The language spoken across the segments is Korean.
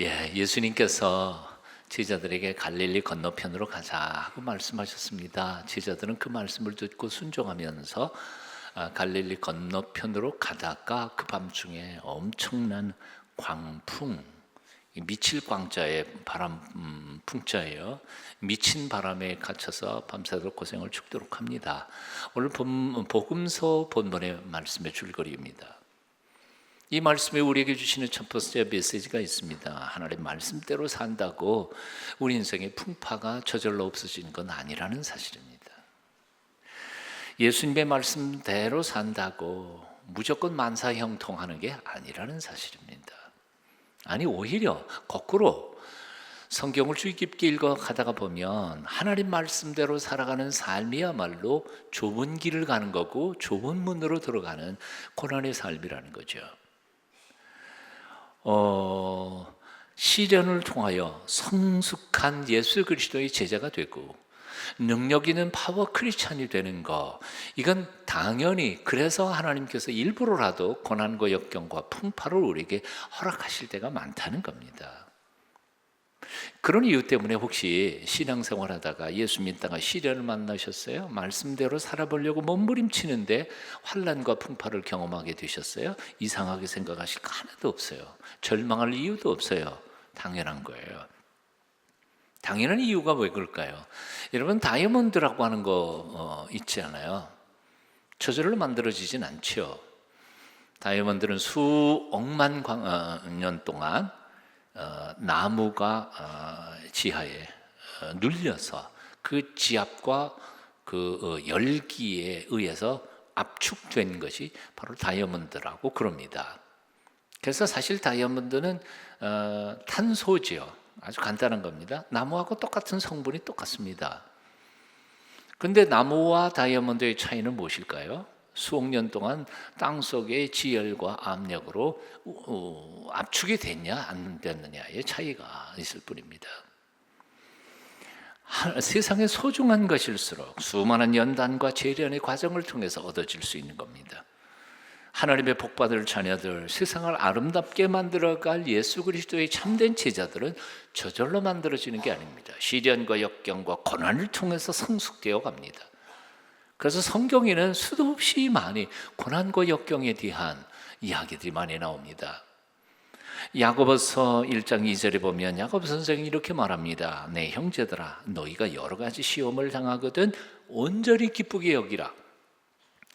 예, 예수님께서 제자들에게 갈릴리 건너편으로 가자 하고 말씀하셨습니다. 제자들은 그 말씀을 듣고 순종하면서 아, 갈릴리 건너편으로 가다가 그 밤중에 엄청난 광풍, 이 미칠 광자의 바람 음, 풍자예요. 미친 바람에 갇혀서 밤새도록 고생을 죽도록 합니다. 오늘 본, 복음서 본문의 말씀의 줄거리입니다. 이 말씀에 우리에게 주시는 첫 번째 메시지가 있습니다. 하나님 말씀대로 산다고 우리 인생의 풍파가 저절로 없어지는 건 아니라는 사실입니다. 예수님의 말씀대로 산다고 무조건 만사형통하는 게 아니라는 사실입니다. 아니 오히려 거꾸로 성경을 주의 깊게 읽어 가다가 보면 하나님 말씀대로 살아가는 삶이야말로 좁은 길을 가는 거고 좁은 문으로 들어가는 고난의 삶이라는 거죠. 어, 시련을 통하여 성숙한 예수 그리스도의 제자가 되고 능력 있는 파워 크리스찬이 되는 거 이건 당연히 그래서 하나님께서 일부러라도 고난과 역경과 풍파를 우리에게 허락하실 때가 많다는 겁니다. 그런 이유 때문에 혹시 신앙생활 하다가 예수 믿다가 시련을 만나셨어요? 말씀대로 살아보려고 몸부림치는데 환란과 풍파를 경험하게 되셨어요? 이상하게 생각하실 거 하나도 없어요. 절망할 이유도 없어요. 당연한 거예요. 당연한 이유가 왜 그럴까요? 여러분 다이아몬드라고 하는 거 어, 있지 않아요? 저절로 만들어지진 않죠. 다이아몬드는 수억만 광, 어, 년 동안 어, 나무가 어, 지하에 어, 눌려서 그 지압과 그 어, 열기에 의해서 압축된 것이 바로 다이아몬드라고 그럽니다. 그래서 사실 다이아몬드는 어, 탄소지요. 아주 간단한 겁니다. 나무하고 똑같은 성분이 똑같습니다. 근데 나무와 다이아몬드의 차이는 무엇일까요? 수억 년 동안 땅 속의 지열과 압력으로 어, 압축이 됐냐 안 됐느냐의 차이가 있을 뿐입니다. 하- 세상에 소중한 것일수록 수많은 연단과 재련의 과정을 통해서 얻어질 수 있는 겁니다. 하나님의 복받을 자녀들, 세상을 아름답게 만들어갈 예수 그리스도의 참된 제자들은 저절로 만들어지는 게 아닙니다. 시련과 역경과 고난을 통해서 성숙되어 갑니다. 그래서 성경에는 수도 없이 많이 고난과 역경에 대한 이야기들이 많이 나옵니다. 야고보서 1장 2절에 보면 야고보 선생이 이렇게 말합니다. 내 형제들아 너희가 여러 가지 시험을 당하거든 온전히 기쁘게 여기라.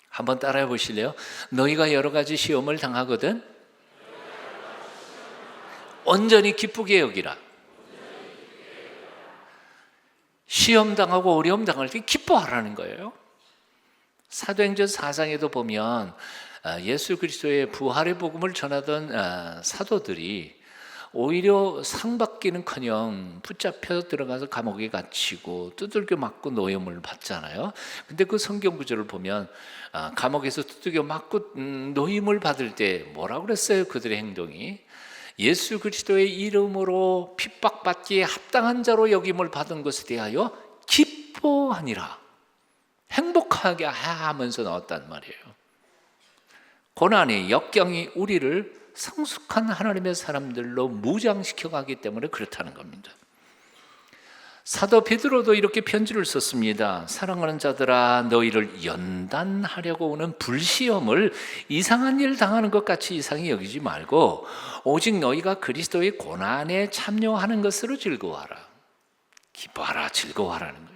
한번 따라해 보실래요? 너희가 여러 가지 시험을 당하거든 온전히 기쁘게 여기라. 시험 당하고 어려움 당할 때 기뻐하라는 거예요. 사도행전 4장에도 보면 아, 예수 그리스도의 부활의 복음을 전하던 아, 사도들이 오히려 상 받기는커녕 붙잡혀 들어가서 감옥에 갇히고 두들겨 맞고 노염을 받잖아요. 근데 그 성경 구절을 보면 아, 감옥에서 두들겨 맞고 음, 노임을 받을 때 뭐라고 그랬어요? 그들의 행동이 예수 그리스도의 이름으로 핍박받기에 합당한 자로 여김을 받은 것에 대하여 기뻐하니라. 행복하게 하면서 나왔단 말이에요. 고난이 역경이 우리를 성숙한 하나님의 사람들로 무장시켜 가기 때문에 그렇다는 겁니다. 사도 베드로도 이렇게 편지를 썼습니다. 사랑하는 자들아 너희를 연단하려고 오는 불시험을 이상한 일 당하는 것 같이 이상히 여기지 말고 오직 너희가 그리스도의 고난에 참여하는 것으로 즐거워하라. 기뻐하라 즐거워하라는 거예요.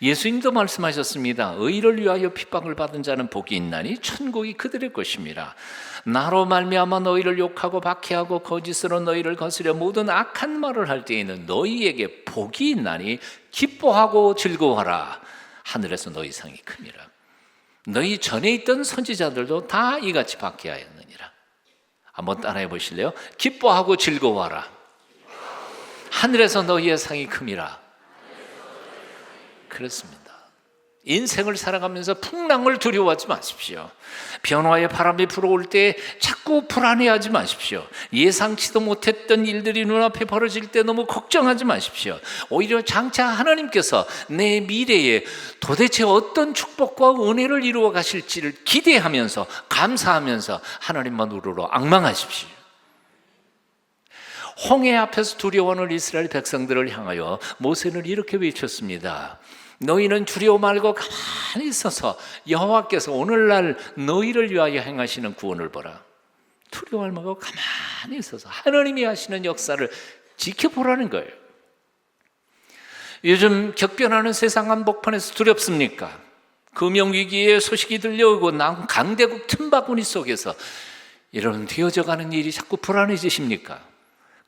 예수님도 말씀하셨습니다. 의를 위하여 핍박을 받은 자는 복이 있나니 천국이 그들의 것입니다. 나로 말미암아 너희를 욕하고 박해하고 거짓으로 너희를 거스려 모든 악한 말을 할 때에는 너희에게 복이 있나니 기뻐하고 즐거워하라. 하늘에서 너희 상이 큽니다. 너희 전에 있던 선지자들도 다 이같이 박해하였느니라. 한번 따라해 보실래요? 기뻐하고 즐거워하라. 하늘에서 너희의 상이 큼이라. 그렇습니다. 인생을 살아가면서 풍랑을 두려워하지 마십시오. 변화의 바람이 불어올 때 자꾸 불안해하지 마십시오. 예상치도 못했던 일들이 눈앞에 벌어질 때 너무 걱정하지 마십시오. 오히려 장차 하나님께서 내 미래에 도대체 어떤 축복과 은혜를 이루어 가실지를 기대하면서 감사하면서 하나님만 우러러 악망하십시오. 홍해 앞에서 두려워하는 이스라엘 백성들을 향하여 모세는 이렇게 외쳤습니다. 너희는 두려워 말고 가만히 있어서 여호와께서 오늘날 너희를 위하여 행하시는 구원을 보라. 두려워할 말고 가만히 있어서 하나님이 하시는 역사를 지켜보라는 거예요. 요즘 격변하는 세상 한복판에서 두렵습니까? 금융위기의 소식이 들려오고 난 강대국 틈바구니 속에서 이런 되어져가는 일이 자꾸 불안해지십니까?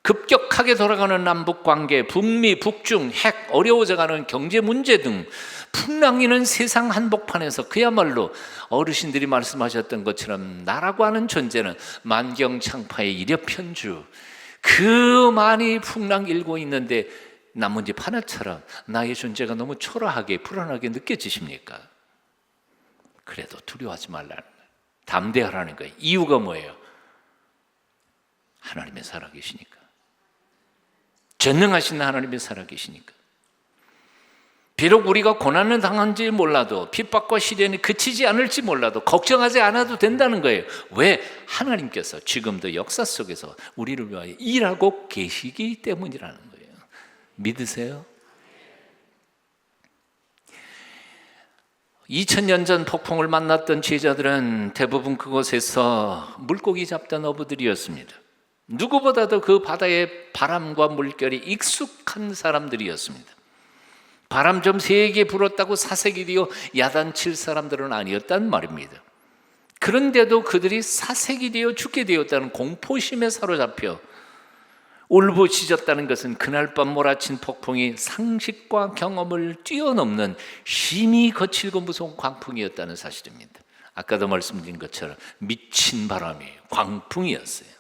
급격하게 돌아가는 남북 관계, 북미, 북중, 핵, 어려워져가는 경제 문제 등 풍랑이는 세상 한복판에서 그야말로 어르신들이 말씀하셨던 것처럼 나라고 하는 존재는 만경창파의 이력편주 그 많이 풍랑 일고 있는데 나뭇잎 하나처럼 나의 존재가 너무 초라하게 불안하게 느껴지십니까? 그래도 두려워하지 말라는 거예요. 담대하라는 거예요. 이유가 뭐예요? 하나님의 살아계시니까. 전능하신 하나님의 살아계시니까. 비록 우리가 고난을 당한지 몰라도 핍박과 시련이 그치지 않을지 몰라도 걱정하지 않아도 된다는 거예요. 왜? 하나님께서 지금도 역사 속에서 우리를 위하여 일하고 계시기 때문이라는 거예요. 믿으세요? 2000년 전 폭풍을 만났던 제자들은 대부분 그곳에서 물고기 잡던 어부들이었습니다. 누구보다도 그 바다의 바람과 물결이 익숙한 사람들이었습니다. 바람 좀 세게 불었다고 사색이 되어 야단칠 사람들은 아니었단 말입니다. 그런데도 그들이 사색이 되어 죽게 되었다는 공포심에 사로잡혀 울부짖었다는 것은 그날 밤 몰아친 폭풍이 상식과 경험을 뛰어넘는 심히 거칠고 무서운 광풍이었다는 사실입니다. 아까도 말씀드린 것처럼 미친 바람이 광풍이었어요.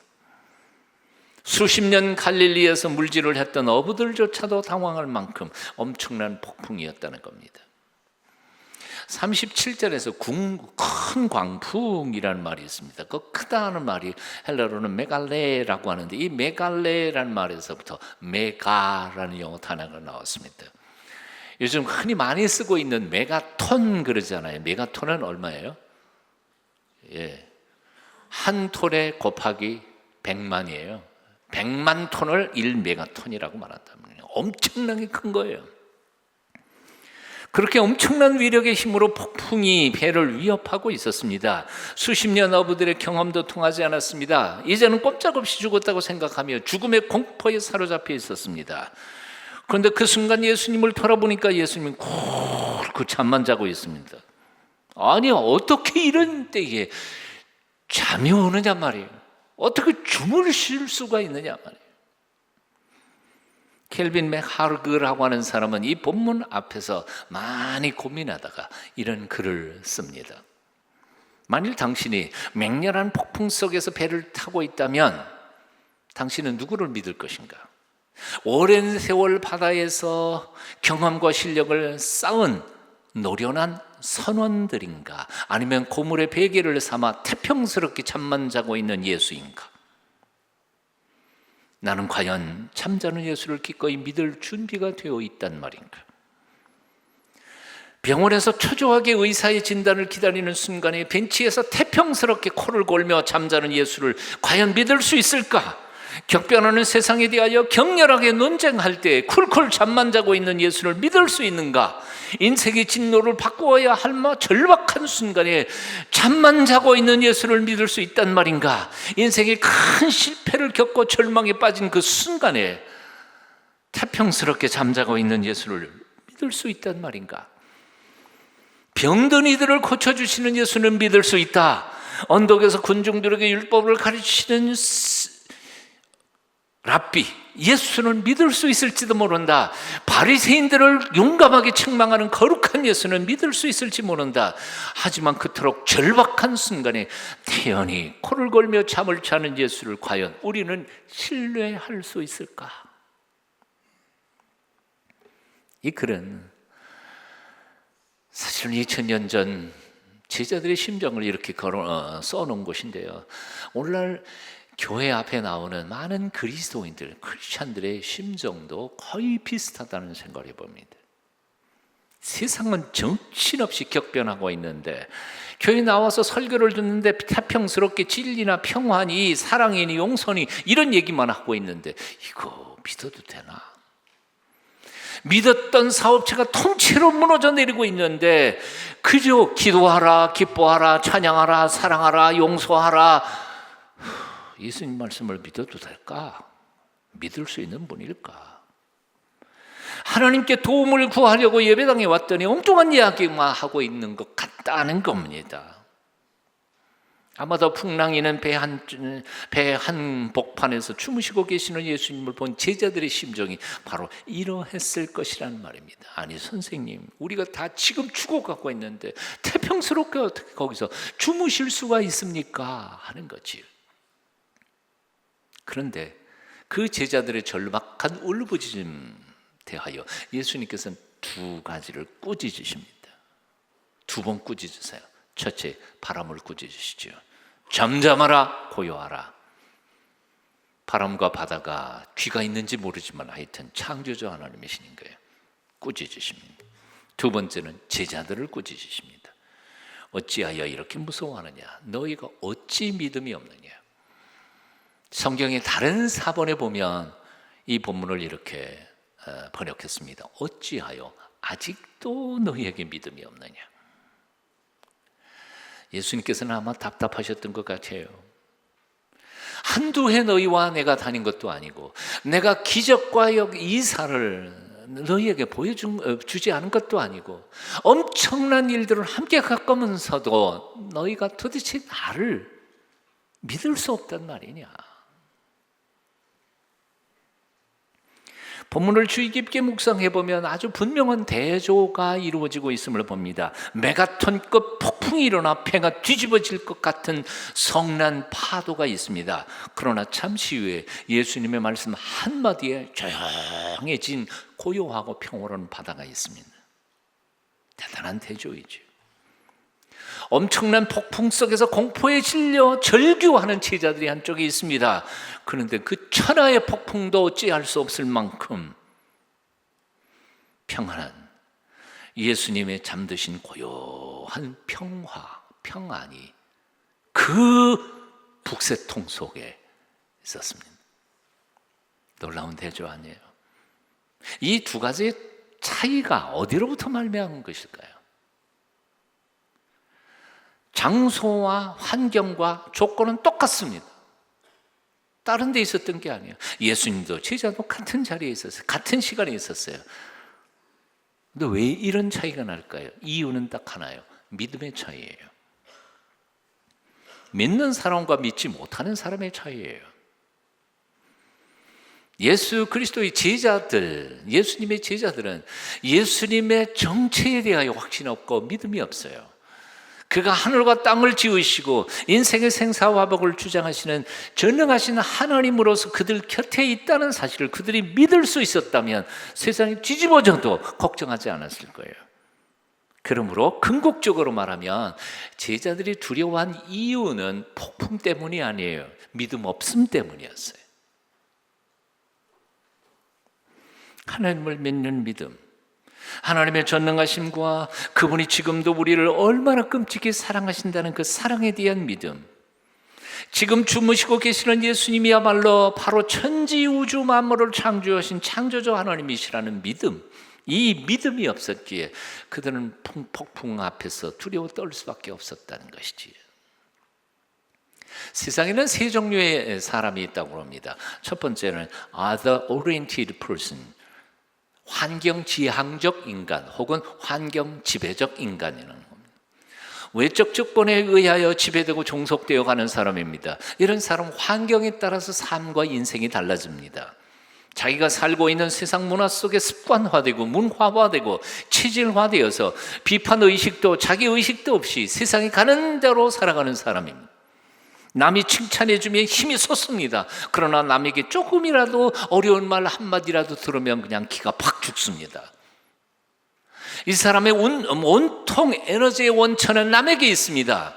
수십 년 갈릴리에서 물질을 했던 어부들조차도 당황할 만큼 엄청난 폭풍이었다는 겁니다. 37절에서 큰 광풍이라는 말이 있습니다. 그 크다는 말이 헬라로는 메갈레라고 하는데 이 메갈레라는 말에서부터 메가라는 영어 단어가 나왔습니다. 요즘 흔히 많이 쓰고 있는 메가톤 그러잖아요. 메가톤은 얼마예요? 예. 한 톤에 곱하기 100만이에요. 100만 톤을 1메가톤이라고 말한다면 엄청나게 큰 거예요. 그렇게 엄청난 위력의 힘으로 폭풍이 배를 위협하고 있었습니다. 수십 년 어부들의 경험도 통하지 않았습니다. 이제는 꼼짝없이 죽었다고 생각하며 죽음의 공포에 사로잡혀 있었습니다. 그런데 그 순간 예수님을 돌아보니까 예수님은 굴그 잠만 자고 있습니다. 아니 어떻게 이런 때에 잠이 오느냐 말이에요. 어떻게 주무실 수가 있느냐 말이에요. 켈빈 맥하르그라고 하는 사람은 이 본문 앞에서 많이 고민하다가 이런 글을 씁니다. 만일 당신이 맹렬한 폭풍 속에서 배를 타고 있다면 당신은 누구를 믿을 것인가? 오랜 세월 바다에서 경험과 실력을 쌓은 노련한 선원들인가? 아니면 고물의 베개를 삼아 태평스럽게 잠만 자고 있는 예수인가? 나는 과연 참자는 예수를 기꺼이 믿을 준비가 되어 있단 말인가? 병원에서 초조하게 의사의 진단을 기다리는 순간에 벤치에서 태평스럽게 코를 골며 잠자는 예수를 과연 믿을 수 있을까? 격변하는 세상에 대하여 격렬하게 논쟁할 때 쿨쿨 잠만 자고 있는 예수를 믿을 수 있는가? 인생의 진로를 바꾸어야 할 마 절박한 순간에 잠만 자고 있는 예수를 믿을 수 있단 말인가? 인생의 큰 실패를 겪고 절망에 빠진 그 순간에 태평스럽게 잠자고 있는 예수를 믿을 수 있단 말인가? 병든 이들을 고쳐주시는 예수는 믿을 수 있다. 언덕에서 군중들에게 율법을 가르치는 랍비 예수는 믿을 수 있을지도 모른다. 바리새인들을 용감하게 책망하는 거룩한 예수는 믿을 수 있을지 모른다. 하지만 그토록 절박한 순간에 태연히 코를 걸며 잠을 자는 예수를 과연 우리는 신뢰할 수 있을까? 이 글은 사실은 2000년 전 제자들의 심정을 이렇게 어, 써놓은 것인데요. 오늘날 교회 앞에 나오는 많은 그리스도인들, 크리스찬들의 심정도 거의 비슷하다는 생각을 해봅니다. 세상은 정신없이 격변하고 있는데 교회 나와서 설교를 듣는데 태평스럽게 진리나 평화니 사랑이니 용서니 이런 얘기만 하고 있는데 이거 믿어도 되나? 믿었던 사업체가 통째로 무너져 내리고 있는데 그저 기도하라, 기뻐하라, 찬양하라, 사랑하라, 용서하라. 예수님 말씀을 믿어도 될까? 믿을 수 있는 분일까? 하나님께 도움을 구하려고 예배당에 왔더니 엉뚱한 이야기만 하고 있는 것 같다는 겁니다. 아마도 풍랑이는 배 한 배 한 복판에서 주무시고 계시는 예수님을 본 제자들의 심정이 바로 이러했을 것이라는 말입니다. 아니 선생님, 우리가 다 지금 죽어가고 있는데 태평스럽게 어떻게 거기서 주무실 수가 있습니까? 하는 거지. 그런데 그 제자들의 절박한 울부짖음 대하여 예수님께서는 두 가지를 꾸짖으십니다. 두 번 꾸짖으세요. 첫째, 바람을 꾸짖으시죠. 잠잠하라, 고요하라. 바람과 바다가 귀가 있는지 모르지만 하여튼 창조주 하나님이신 거예요. 꾸짖으십니다. 두 번째는 제자들을 꾸짖으십니다. 어찌하여 이렇게 무서워하느냐? 너희가 어찌 믿음이 없느냐? 성경의 다른 사본에 보면 이 본문을 이렇게 어, 번역했습니다. 어찌하여 아직도 너희에게 믿음이 없느냐? 예수님께서는 아마 답답하셨던 것 같아요. 한두 해 너희와 내가 다닌 것도 아니고, 내가 기적과 이사를 너희에게 보여준 어, 주지 않은 것도 아니고, 엄청난 일들을 함께 겪으면서도 너희가 도대체 나를 믿을 수 없단 말이냐? 본문을 주의 깊게 묵상해 보면 아주 분명한 대조가 이루어지고 있음을 봅니다. 메가톤급 폭풍이 일어나 폐가 뒤집어질 것 같은 성난 파도가 있습니다. 그러나 잠시 후에 예수님의 말씀 한마디에 조용해진 고요하고 평화로운 바다가 있습니다. 대단한 대조이죠. 엄청난 폭풍 속에서 공포에 질려 절규하는 제자들이 한쪽에 있습니다. 그런데 그 천하의 폭풍도 어찌할 수 없을 만큼 평안한 예수님의 잠드신 고요한 평화, 평안이 그 북새통 속에 있었습니다. 놀라운 대조 아니에요. 이 두 가지의 차이가 어디로부터 말미암은 것일까요? 장소와 환경과 조건은 똑같습니다. 다른 데 있었던 게 아니에요. 예수님도 제자도 같은 자리에 있었어요. 같은 시간에 있었어요. 근데 왜 이런 차이가 날까요? 이유는 딱 하나예요. 믿음의 차이예요. 믿는 사람과 믿지 못하는 사람의 차이예요. 예수 그리스도의 제자들, 예수님의 제자들은 예수님의 정체에 대하여 확신 없고 믿음이 없어요. 그가 하늘과 땅을 지으시고 인생의 생사화복을 주장하시는 전능하신 하나님으로서 그들 곁에 있다는 사실을 그들이 믿을 수 있었다면 세상이 뒤집어져도 걱정하지 않았을 거예요. 그러므로 궁극적으로 말하면 제자들이 두려워한 이유는 폭풍 때문이 아니에요. 믿음 없음 때문이었어요. 하나님을 믿는 믿음. 하나님의 전능하심과 그분이 지금도 우리를 얼마나 끔찍히 사랑하신다는 그 사랑에 대한 믿음. 지금 주무시고 계시는 예수님이야말로 바로 천지 우주 만물을 창조하신 창조주 하나님이시라는 믿음. 이 믿음이 없었기에 그들은 폭풍 앞에서 두려워 떨 수밖에 없었다는 것이지. 세상에는 세 종류의 사람이 있다고 합니다. 첫 번째는 other oriented person. 환경 지향적 인간 혹은 환경 지배적 인간이라는 겁니다. 외적 조건에 의하여 지배되고 종속되어 가는 사람입니다. 이런 사람 환경에 따라서 삶과 인생이 달라집니다. 자기가 살고 있는 세상 문화 속에 습관화되고 문화화되고 체질화되어서 비판 의식도 자기 의식도 없이 세상이 가는 대로 살아가는 사람입니다. 남이 칭찬해주면 힘이 솟습니다. 그러나 남에게 조금이라도 어려운 말 한마디라도 들으면 그냥 기가 팍 죽습니다. 이 사람의 온, 온통 에너지의 원천은 남에게 있습니다.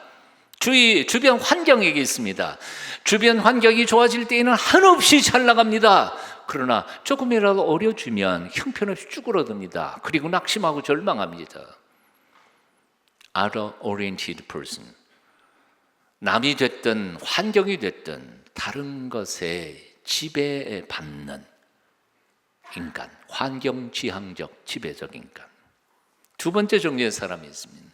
주위, 주변 환경에게 있습니다. 주변 환경이 좋아질 때에는 한없이 잘 나갑니다. 그러나 조금이라도 어려주면 형편없이 쭈그러듭니다. 그리고 낙심하고 절망합니다. other oriented person. 남이 됐든 환경이 됐든 다른 것에 지배받는 인간, 환경 지향적 지배적 인간. 두 번째 종류의 사람이 있습니다.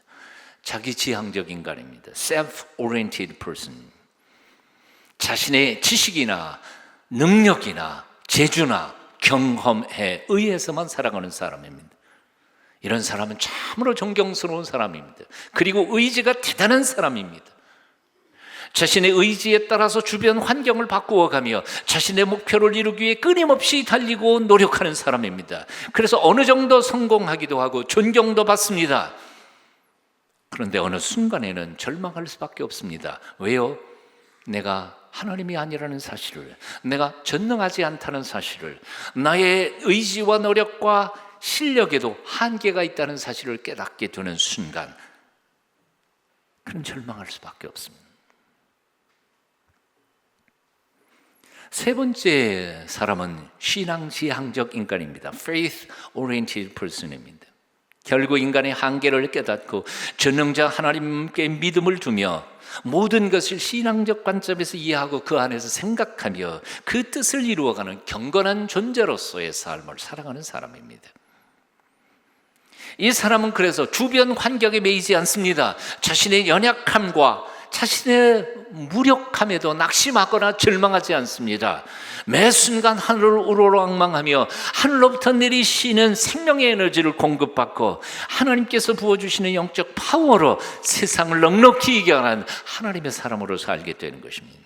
자기 지향적 인간입니다. self-oriented person. 자신의 지식이나 능력이나 재주나 경험에 의해서만 살아가는 사람입니다. 이런 사람은 참으로 존경스러운 사람입니다. 그리고 의지가 대단한 사람입니다. 자신의 의지에 따라서 주변 환경을 바꾸어 가며 자신의 목표를 이루기 위해 끊임없이 달리고 노력하는 사람입니다. 그래서 어느 정도 성공하기도 하고 존경도 받습니다. 그런데 어느 순간에는 절망할 수밖에 없습니다. 왜요? 내가 하나님이 아니라는 사실을, 내가 전능하지 않다는 사실을, 나의 의지와 노력과 실력에도 한계가 있다는 사실을 깨닫게 되는 순간, 그럼 절망할 수밖에 없습니다. 세 번째 사람은 신앙지향적 인간입니다. Faith oriented person입니다. 결국 인간의 한계를 깨닫고 전능자 하나님께 믿음을 두며 모든 것을 신앙적 관점에서 이해하고 그 안에서 생각하며 그 뜻을 이루어가는 경건한 존재로서의 삶을 살아가는 사람입니다. 이 사람은 그래서 주변 환경에 매이지 않습니다. 자신의 연약함과 자신의 무력함에도 낙심하거나 절망하지 않습니다. 매 순간 하늘을 우러랑망하며 하늘로부터 내리시는 생명의 에너지를 공급받고 하나님께서 부어주시는 영적 파워로 세상을 넉넉히 이겨하는 하나님의 사람으로 살게 되는 것입니다.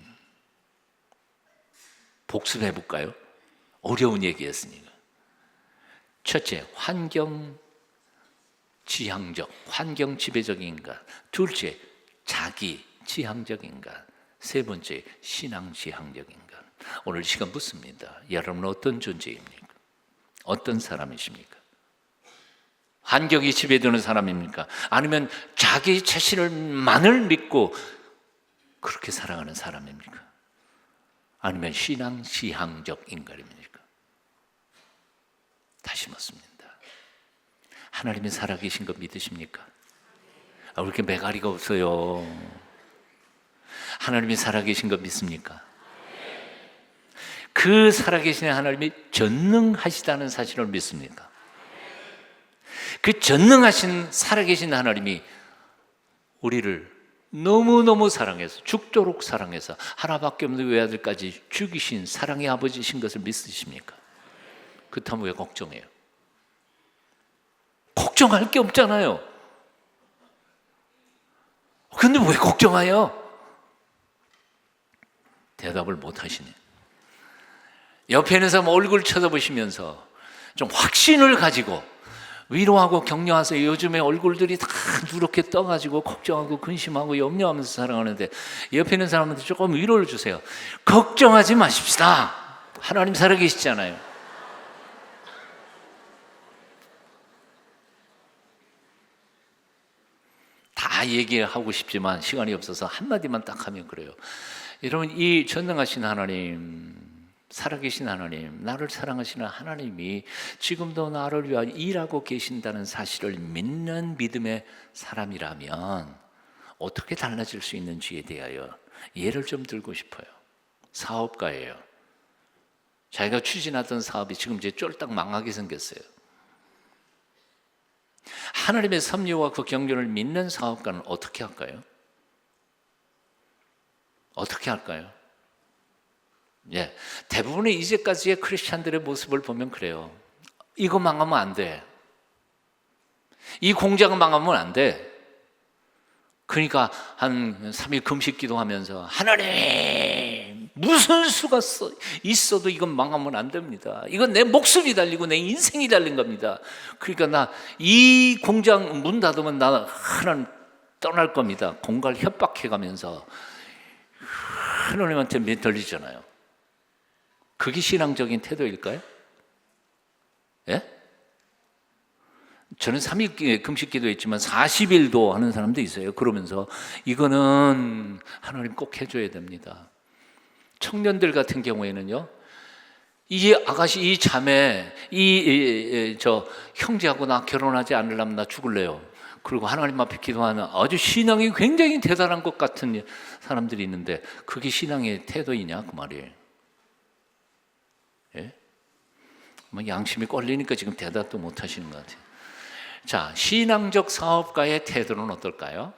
복습해 볼까요? 어려운 얘기였으니까. 첫째, 환경 지향적, 환경 지배적인 인간. 둘째, 자기 지향적 인간. 세 번째, 신앙 지향적 인간. 오늘 시간 묻습니다. 여러분은 어떤 존재입니까? 어떤 사람이십니까? 환경이 지배되는 사람입니까? 아니면 자기 자신을만을 믿고 그렇게 살아가는 사람입니까? 아니면 신앙 지향적 인간입니까? 다시 묻습니다. 하나님이 살아계신 거 믿으십니까? 아, 왜 이렇게 매가리가 없어요? 하나님이 살아계신 거 믿습니까? 그 살아계신 하나님이 전능하시다는 사실을 믿습니까? 그 전능하신 살아계신 하나님이 우리를 너무너무 사랑해서 죽도록 사랑해서 하나밖에 없는 외아들까지 죽이신 사랑의 아버지신 것을 믿으십니까? 그렇다면 왜 걱정해요? 걱정할 게 없잖아요. 근데 왜 걱정해요? 대답을 못 하시네. 옆에 있는 사람 얼굴 쳐다보시면서 좀 확신을 가지고 위로하고 격려하세요. 요즘에 얼굴들이 다 누렇게 떠가지고 걱정하고 근심하고 염려하면서 살아가는데 옆에 있는 사람한테 조금 위로를 주세요. 걱정하지 마십시다. 하나님 살아계시잖아요. 다 얘기하고 싶지만 시간이 없어서 한마디만 딱 하면 그래요. 여러분, 이 전능하신 하나님, 살아계신 하나님, 나를 사랑하시는 하나님이 지금도 나를 위하여 일하고 계신다는 사실을 믿는 믿음의 사람이라면 어떻게 달라질 수 있는지에 대하여 예를 좀 들고 싶어요. 사업가예요. 자기가 추진하던 사업이 지금 이제 쫄딱 망하게 생겼어요. 하나님의 섭리와 그 경륜을 믿는 사업가는 어떻게 할까요? 어떻게 할까요? 예, 대부분의 이제까지의 크리스찬들의 모습을 보면 그래요. 이거 망하면 안 돼. 이 공장 망하면 안 돼. 그러니까 한 3일 금식 기도하면서 하나님 무슨 수가 있어도 이건 망하면 안 됩니다. 이건 내 목숨이 달리고 내 인생이 달린 겁니다. 그러니까 나 이 공장 문 닫으면 나 하나님 떠날 겁니다. 공갈 협박해 가면서 하나님한테 매달리잖아요. 그게 신앙적인 태도일까요? 예? 저는 3일 금식 기도했지만 40일도 하는 사람도 있어요. 그러면서 이거는 하나님 꼭 해줘야 됩니다. 청년들 같은 경우에는요, 이 아가씨, 이 자매, 이 저 형제하고 나 결혼하지 않으려면 나 죽을래요. 그리고 하나님 앞에 기도하는 아주 신앙이 굉장히 대단한 것 같은 사람들이 있는데 그게 신앙의 태도이냐 그 말이에요. 예? 뭐 양심이 걸리니까 지금 대답도 못 하시는 것 같아요. 자, 신앙적 사업가의 태도는 어떨까요?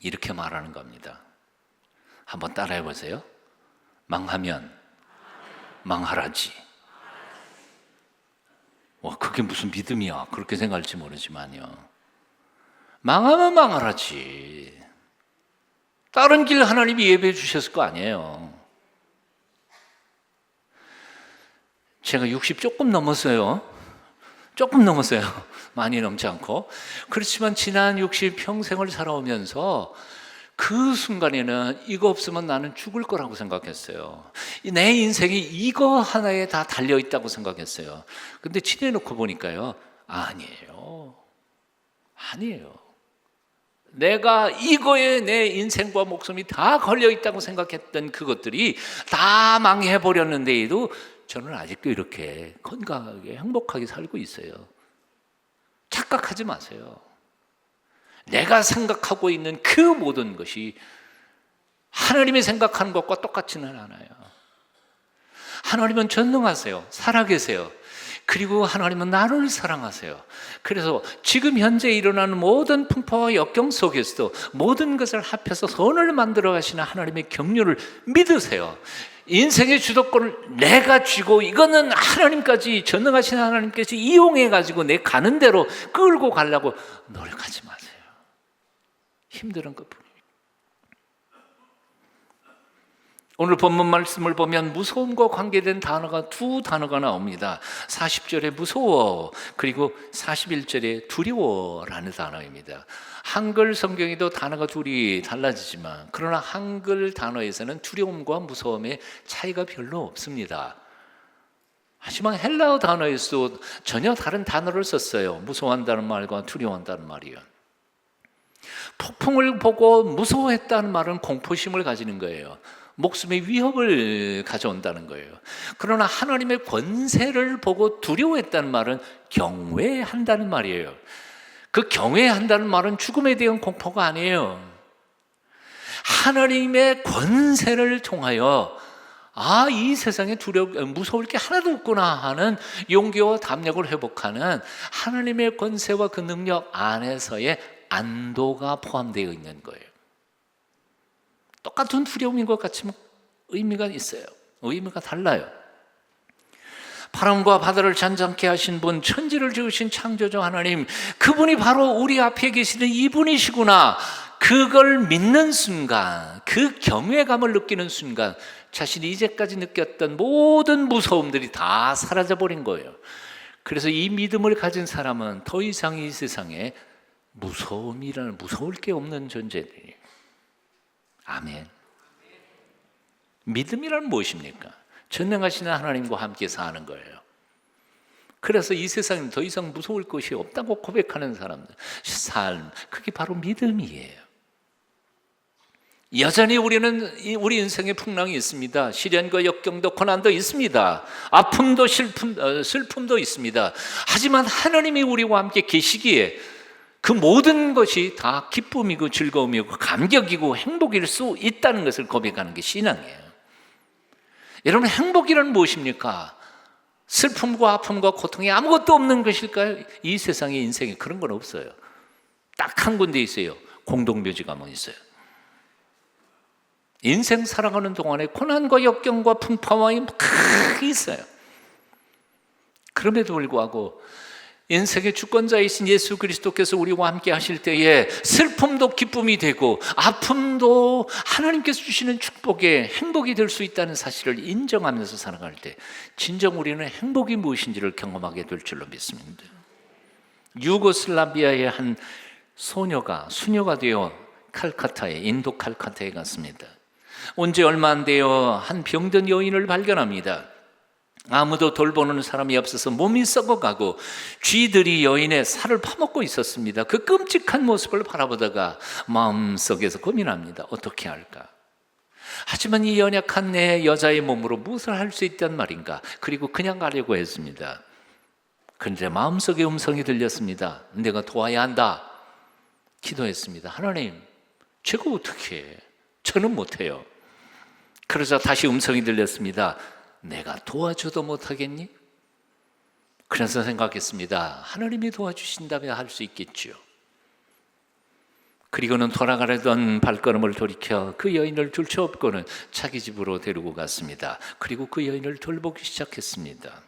이렇게 말하는 겁니다. 한번 따라해 보세요. 망하면 망하라지. 와, 그게 무슨 믿음이야. 그렇게 생각할지 모르지만요. 망하면 망하라지. 다른 길 하나님이 예배해 주셨을 거 아니에요. 제가 60 조금 넘었어요. 조금 넘었어요. 많이 넘지 않고. 그렇지만 지난 60 평생을 살아오면서 그 순간에는 이거 없으면 나는 죽을 거라고 생각했어요. 내 인생이 이거 하나에 다 달려 있다고 생각했어요. 근데 지내놓고 보니까요. 아니에요. 아니에요. 내가 이거에 내 인생과 목숨이 다 걸려 있다고 생각했던 그것들이 다 망해 버렸는데도 저는 아직도 이렇게 건강하게 행복하게 살고 있어요. 착각하지 마세요. 내가 생각하고 있는 그 모든 것이 하나님이 생각하는 것과 똑같지는 않아요. 하나님은 전능하세요. 살아계세요. 그리고 하나님은 나를 사랑하세요. 그래서 지금 현재 일어나는 모든 풍파와 역경 속에서도 모든 것을 합해서 선을 만들어 가시는 하나님의 경륜을 믿으세요. 인생의 주도권을 내가 쥐고 이거는 하나님까지 전능하신 하나님께서 이용해 가지고 내 가는 대로 끌고 가려고 노력하지 마세요. 힘든 것뿐입니다. 오늘 본문 말씀을 보면 무서움과 관계된 단어가 두 단어가 나옵니다. 40절에 무서워 그리고 41절에 두려워라는 단어입니다. 한글 성경에도 단어가 둘이 달라지지만 그러나 한글 단어에서는 두려움과 무서움의 차이가 별로 없습니다. 하지만 헬라어 단어에서도 전혀 다른 단어를 썼어요. 무서워한다는 말과 두려워한다는 말이요. 폭풍을 보고 무서워했다는 말은 공포심을 가지는 거예요. 목숨의 위협을 가져온다는 거예요. 그러나 하나님의 권세를 보고 두려워했다는 말은 경외한다는 말이에요. 그 경외한다는 말은 죽음에 대한 공포가 아니에요. 하나님의 권세를 통하여 아, 이 세상에 두려 무서울 게 하나도 없구나 하는 용기와 담력을 회복하는 하나님의 권세와 그 능력 안에서의 안도가 포함되어 있는 거예요. 똑같은 두려움인 것 같지만 의미가 있어요. 의미가 달라요. 바람과 바다를 잔잔케 하신 분, 천지를 지으신 창조주 하나님, 그분이 바로 우리 앞에 계시는 이분이시구나. 그걸 믿는 순간, 그 경외감을 느끼는 순간, 자신이 이제까지 느꼈던 모든 무서움들이 다 사라져 버린 거예요. 그래서 이 믿음을 가진 사람은 더 이상 이 세상에 무서움이라는 무서울 게 없는 존재들이에요. 아멘. 믿음이란 무엇입니까? 전능하신 하나님과 함께 사는 거예요. 그래서 이 세상에 더 이상 무서울 것이 없다고 고백하는 사람들, 삶, 그게 바로 믿음이에요. 여전히 우리는 우리 인생에 풍랑이 있습니다. 시련과 역경도 고난도 있습니다. 아픔도 슬픔, 어, 슬픔도 있습니다. 하지만 하나님이 우리와 함께 계시기에 그 모든 것이 다 기쁨이고 즐거움이고 감격이고 행복일 수 있다는 것을 고백하는 게 신앙이에요. 여러분 행복이란 무엇입니까? 슬픔과 아픔과 고통이 아무것도 없는 것일까요? 이 세상의 인생에 그런 건 없어요. 딱 한 군데 있어요. 공동묘지가 뭐 있어요. 인생 살아가는 동안에 고난과 역경과 풍파와 크게 있어요. 그럼에도 불구하고 인생의 주권자이신 예수 그리스도께서 우리와 함께 하실 때에 슬픔도 기쁨이 되고 아픔도 하나님께서 주시는 축복의 행복이 될 수 있다는 사실을 인정하면서 살아갈 때 진정 우리는 행복이 무엇인지를 경험하게 될 줄로 믿습니다. 유고슬라비아의 한 소녀가 수녀가 되어 칼카타에 인도 칼카타에 갔습니다. 온 지 얼마 안 되어 한 병든 여인을 발견합니다. 아무도 돌보는 사람이 없어서 몸이 썩어가고 쥐들이 여인의 살을 파먹고 있었습니다. 그 끔찍한 모습을 바라보다가 마음속에서 고민합니다. 어떻게 할까? 하지만 이 연약한 내 여자의 몸으로 무엇을 할 수 있단 말인가? 그리고 그냥 가려고 했습니다. 그런데 마음속에 음성이 들렸습니다. 내가 도와야 한다. 기도했습니다. 하나님, 제가 어떻게 해? 저는 못해요. 그러자 다시 음성이 들렸습니다. 내가 도와줘도 못하겠니? 그래서 생각했습니다. 하나님이 도와주신다면 할 수 있겠죠. 그리고는 돌아가려던 발걸음을 돌이켜 그 여인을 둘쳐업고는 자기 집으로 데리고 갔습니다. 그리고 그 여인을 돌보기 시작했습니다.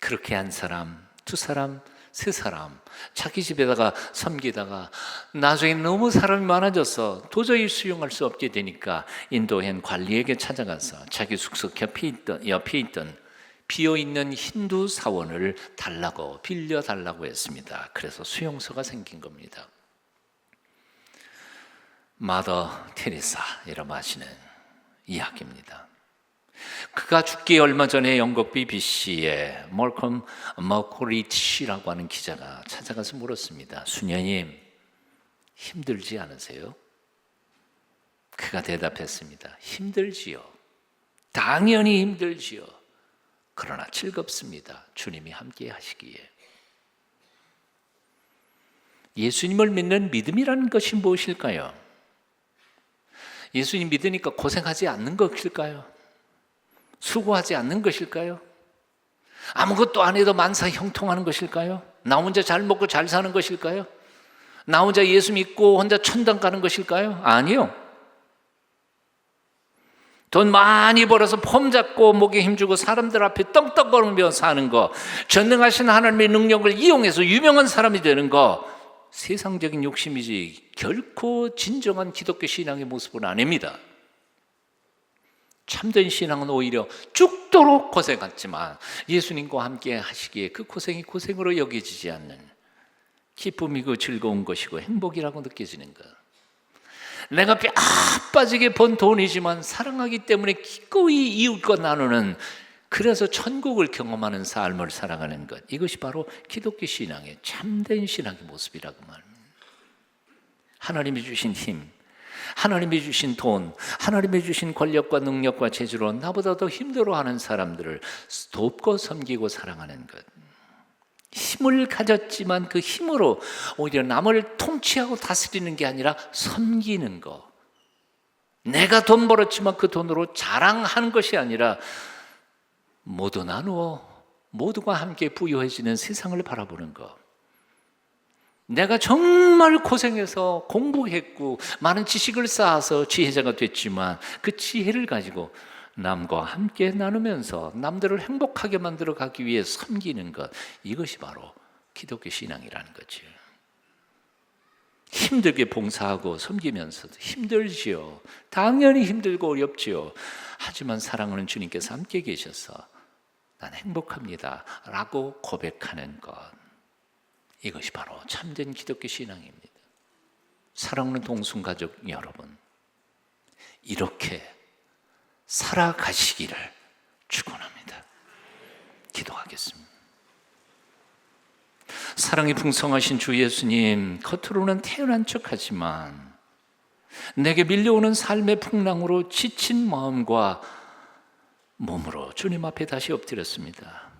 그렇게 한 사람, 두 사람, 세 사람 자기 집에다가 섬기다가 나중에 너무 사람이 많아져서 도저히 수용할 수 없게 되니까 인도엔 관리에게 찾아가서 자기 숙소 옆에 있던, 옆에 있던 비어 있는 힌두 사원을 달라고 빌려 달라고 했습니다. 그래서 수용소가 생긴 겁니다. 마더 테레사 이라고 하시는 이야기입니다. 그가 죽기 얼마 전에 영국 BBC에 몰컴 머코리치라고 하는 기자가 찾아가서 물었습니다. 수녀님 힘들지 않으세요? 그가 대답했습니다. 힘들지요. 당연히 힘들지요. 그러나 즐겁습니다. 주님이 함께 하시기에. 예수님을 믿는 믿음이라는 것이 무엇일까요? 예수님 믿으니까 고생하지 않는 것일까요? 수고하지 않는 것일까요? 아무것도 안 해도 만사 형통하는 것일까요? 나 혼자 잘 먹고 잘 사는 것일까요? 나 혼자 예수 믿고 혼자 천당 가는 것일까요? 아니요. 돈 많이 벌어서 폼 잡고 목에 힘주고 사람들 앞에 떡떡거리며 사는 거, 전능하신 하나님의 능력을 이용해서 유명한 사람이 되는 거, 세상적인 욕심이지 결코 진정한 기독교 신앙의 모습은 아닙니다. 참된 신앙은 오히려 죽도록 고생했지만 예수님과 함께 하시기에 그 고생이 고생으로 여겨지지 않는 기쁨이고 즐거운 것이고 행복이라고 느껴지는 것. 내가 뼈 빠지게 번 돈이지만 사랑하기 때문에 기꺼이 이웃과 나누는 그래서 천국을 경험하는 삶을 살아가는 것. 이것이 바로 기독교 신앙의 참된 신앙의 모습이라고 말합니다. 하나님이 주신 힘, 하나님이 주신 돈, 하나님이 주신 권력과 능력과 재주로 나보다 더 힘들어하는 사람들을 돕고 섬기고 사랑하는 것. 힘을 가졌지만 그 힘으로 오히려 남을 통치하고 다스리는 게 아니라 섬기는 것. 내가 돈 벌었지만 그 돈으로 자랑하는 것이 아니라 모두 나누어 모두가 함께 부유해지는 세상을 바라보는 것. 내가 정말 고생해서 공부했고 많은 지식을 쌓아서 지혜자가 됐지만 그 지혜를 가지고 남과 함께 나누면서 남들을 행복하게 만들어 가기 위해 섬기는 것 이것이 바로 기독교 신앙이라는 거죠. 힘들게 봉사하고 섬기면서도 힘들지요. 당연히 힘들고 어렵지요. 하지만 사랑하는 주님께서 함께 계셔서 난 행복합니다. 라고 고백하는 것. 이것이 바로 참된 기독교 신앙입니다. 사랑하는 동순가족 여러분, 이렇게 살아가시기를 축원합니다. 기도하겠습니다. 사랑이 풍성하신 주 예수님, 겉으로는 태어난 척하지만 내게 밀려오는 삶의 풍랑으로 지친 마음과 몸으로 주님 앞에 다시 엎드렸습니다.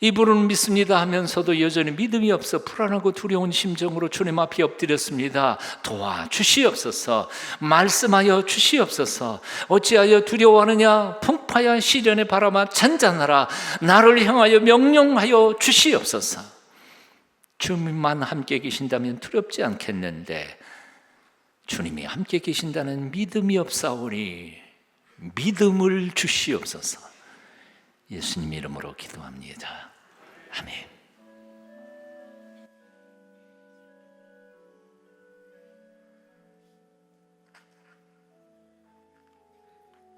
이분은 믿습니다 하면서도 여전히 믿음이 없어 불안하고 두려운 심정으로 주님 앞에 엎드렸습니다. 도와 주시옵소서. 말씀하여 주시옵소서. 어찌하여 두려워하느냐? 풍파야 시련의 바람아 잔잔하라. 나를 향하여 명령하여 주시옵소서. 주님만 함께 계신다면 두렵지 않겠는데 주님이 함께 계신다는 믿음이 없사오니 믿음을 주시옵소서. 예수님 이름으로 기도합니다. 아멘.